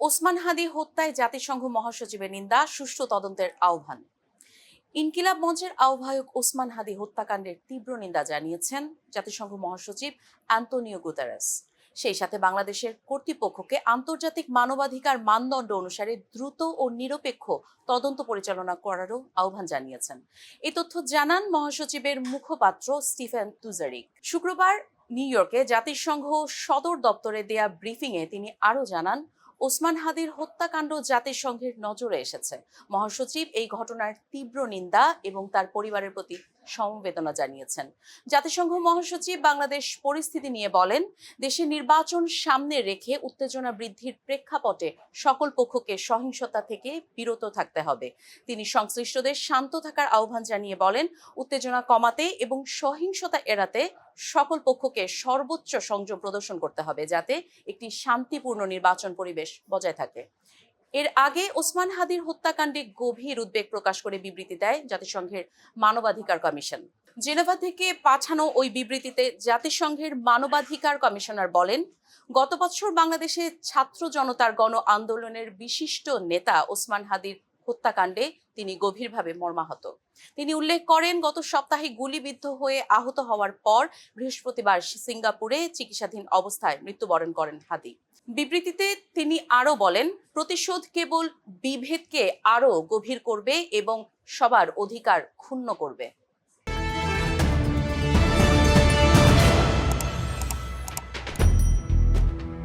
ওসমান হাদি হত্যায় জাতিসংঘ মহাসচিবের নিন্দা, সুষ্ঠু তদন্তের আহ্বান। ইনকিলাব মঞ্চের আহ্বায়ক ওসমান হাদি হত্যাকাণ্ডের তীব্র নিন্দা জানিয়েছেন জাতিসংঘ মহাসচিব অ্যান্তোনিও গুতারাস। সেই সাথে বাংলাদেশের কর্তৃপক্ষকে আন্তর্জাতিক মানবাধিকার মানদণ্ড অনুসারে দ্রুত ও নিরপেক্ষ তদন্ত পরিচালনা করারও আহ্বান জানিয়েছেন। এই তথ্য জানান মহাসচিবের মুখপাত্র স্টিফেন তুজারিক। শুক্রবার নিউ ইয়র্কে জাতিসংঘ সদর দপ্তরে দেয়া ব্রিফিংয়ে তিনি আরও জানান ওসমান হাদির হত্যাকাণ্ড জাতিসংঘের নজরে এসেছে। মহাসচিব এই ঘটনার তীব্র নিন্দা এবং তার পরিবারের প্রতি সমবেদনা জানিয়েছেন। জাতিসংঘ মহাসচিব বাংলাদেশ পরিস্থিতি নিয়ে বলেন দেশে নির্বাচন সামনে রেখে উত্তেজনা বৃদ্ধির প্রেক্ষাপটে সকল পক্ষকে সহিংসতা থেকে বিরত থাকতে হবে। তিনি সংশ্লিষ্টদের শান্ত থাকার আহ্বান জানিয়ে বলেন, উত্তেজনা কমাতে এবং সহিংসতা এড়াতে সকল পক্ষকে সর্বোচ্চ সংযম প্রদর্শন করতে হবে, যাতে একটি শান্তিপূর্ণ নির্বাচন পরিবেশ বজায় থাকে। এর আগে ওসমান হাদির হত্যাকাণ্ডে গভীর উদ্বেগ প্রকাশ করে বিবৃতি দেয় জাতিসংঘের মানবাধিকার কমিশন। জেনেভা থেকে পাঠানো ওই বিবৃতিতে জাতিসংঘের মানবাধিকার কমিশনার বলেন, গত বছর বাংলাদেশে ছাত্র জনতার গণ আন্দোলনের বিশিষ্ট নেতা ওসমান হাদির হত্যাকাণ্ডে তিনি গভীরভাবে মর্মাহত। তিনি উল্লেখ করেন, গত সপ্তাহে গুলিবিদ্ধ হয়ে আহত হওয়ার পর বৃহস্পতিবার সিঙ্গাপুরে চিকিৎসাধীন অবস্থায় মৃত্যুবরণ করেন হাদি। বিবৃতিতে তিনি আরও বলেন, প্রতিশোধ কেবল বিভেদকে আরও গভীর করবে এবং সবার অধিকার ক্ষুণ্ণ করবে।